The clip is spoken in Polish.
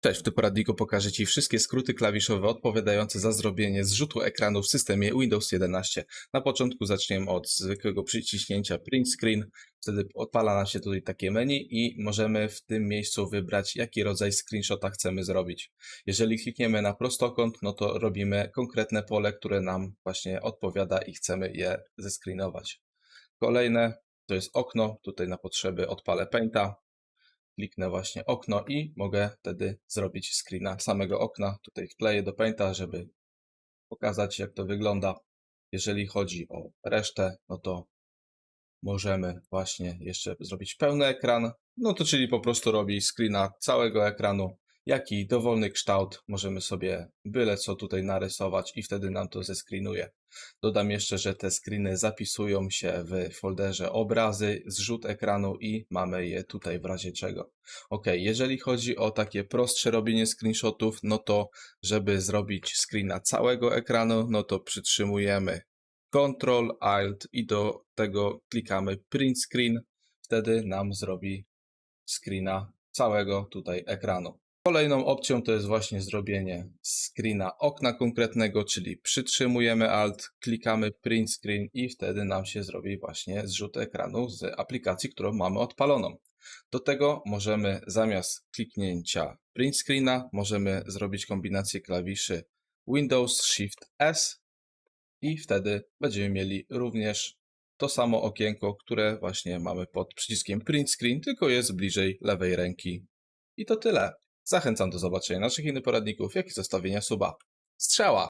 Cześć, w tym poradniku pokażę Ci wszystkie skróty klawiszowe odpowiadające za zrobienie zrzutu ekranu w systemie Windows 11. Na początku zaczniemy od zwykłego przyciśnięcia print screen, wtedy odpala nam się tutaj takie menu i możemy w tym miejscu wybrać jaki rodzaj screenshota chcemy zrobić. Jeżeli klikniemy na prostokąt, no to robimy konkretne pole, które nam właśnie odpowiada i chcemy je zescreenować. Kolejne to jest okno, tutaj na potrzeby odpalę Painta, kliknę właśnie okno i mogę wtedy zrobić screena samego okna. Tutaj wkleję do Painta, żeby pokazać jak to wygląda. Jeżeli chodzi o resztę, no to możemy właśnie jeszcze zrobić pełny ekran. No to czyli po prostu robi screena całego ekranu, jak i dowolny kształt. Możemy sobie byle co tutaj narysować i wtedy nam to zescreenuje. Dodam jeszcze, że te screeny zapisują się w folderze obrazy, zrzut ekranu i mamy je tutaj w razie czego. Ok, jeżeli chodzi o takie prostsze robienie screenshotów, no to żeby zrobić screena całego ekranu, no to przytrzymujemy Ctrl, Alt i do tego klikamy Print Screen. Wtedy nam zrobi screena całego tutaj ekranu. Kolejną opcją to jest właśnie zrobienie screena okna konkretnego, czyli przytrzymujemy Alt, klikamy Print Screen i wtedy nam się zrobi właśnie zrzut ekranu z aplikacji, którą mamy odpaloną. Do tego możemy zamiast kliknięcia Print Screena, możemy zrobić kombinację klawiszy Windows Shift S i wtedy będziemy mieli również to samo okienko, które właśnie mamy pod przyciskiem Print Screen, tylko jest bliżej lewej ręki. I to tyle. Zachęcam do zobaczenia naszych innych poradników, jak i zostawienia suba. Strzała!